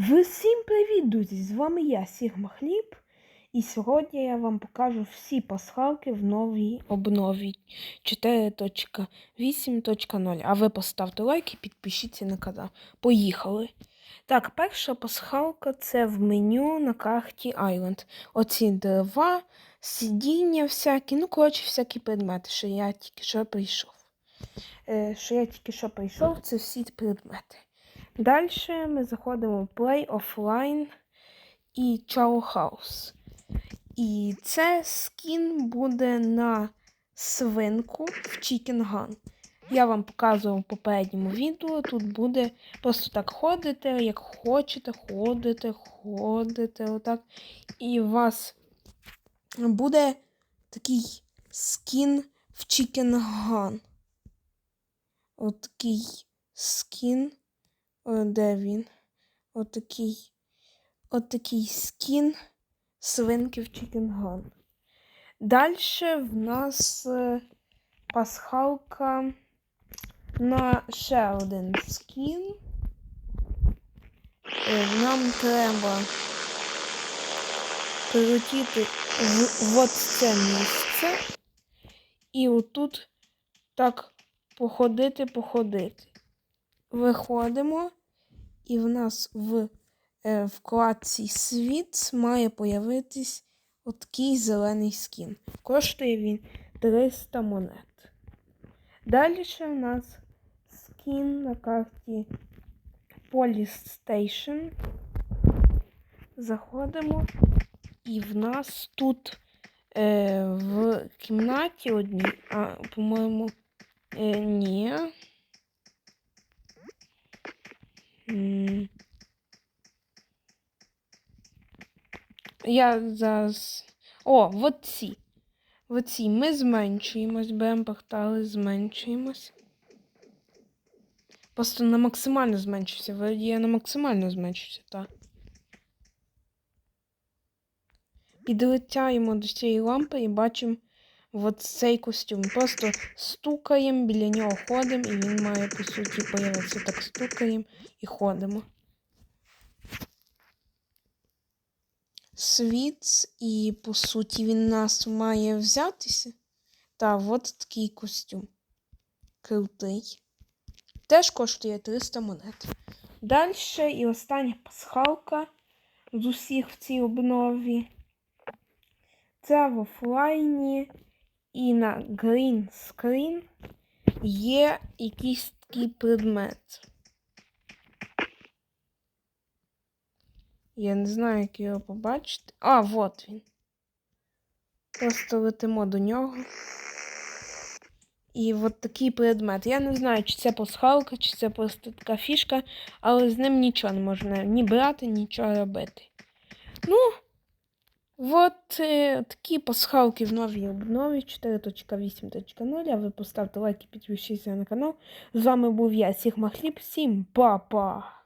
Всім привіт, друзі! З вами я, Сігма Хліб. І сьогодні я вам покажу всі пасхалки в новій обнові 4.8.0. А ви поставте лайк і підпишіться на канал. Поїхали! Так, перша пасхалка це в меню на карті Island. Оці дерева, сидіння всякі, ну, коротше, всякі предмети, що я тільки що прийшов. Е, що я тільки що прийшов, це всі предмети. Далі ми заходимо в Play Offline і Chow House. І це скін буде на свинку в Chicken Gun. Я вам показував в попередньому відео. Тут буде просто так ходите, як хочете, ходите, ходите, отак. І у вас буде такий скін в Chicken Gun. Отакий скін. О, де він? Отакий. Отакий скін свинки в Gun. Далі в нас е, пасхалка на ще один скін. Е, Нам треба прилетіти в от це місце. І отут так походити, походити. Виходимо, і в нас в е, вкладці світ має появитись отакий зелений скін. Коштує він 300 монет. Далі ще в нас скін на карті Police Station. Заходимо, і в нас тут е, в кімнаті одній, а, по-моєму, е, ні. Я зараз. О, в оці. В оці ми зменшуємось, беремо портали, зменшуємось. Просто на максимально зменшуся. Вроді я на максимально зменшуся, так. Підлетяємо до цієї лампи і бачимо от цей костюм. Просто стукаємо, біля нього ходимо, і він має, по суті, появитися. Так стукаємо і ходимо. Світ, і, по суті, він нас має взятися. Та от такий костюм. Крутий. Теж коштує 300 монет. Далі і остання пасхалка з усіх в цій обнові. Це в офлайні і на green screen є якийсь такий предмет. Я не знаю, як його побачити. А, от він. Просто летимо до нього. І от такий предмет. Я не знаю, чи це пасхалка, чи це просто така фішка, але з ним нічого не можна ні брати, нічого робити. Ну, от е, такі пасхалки в новій обнові 4.8.0. А ви поставте лайк і підпишіться на канал. З вами був я, Сігма Хліб. Всім па-па!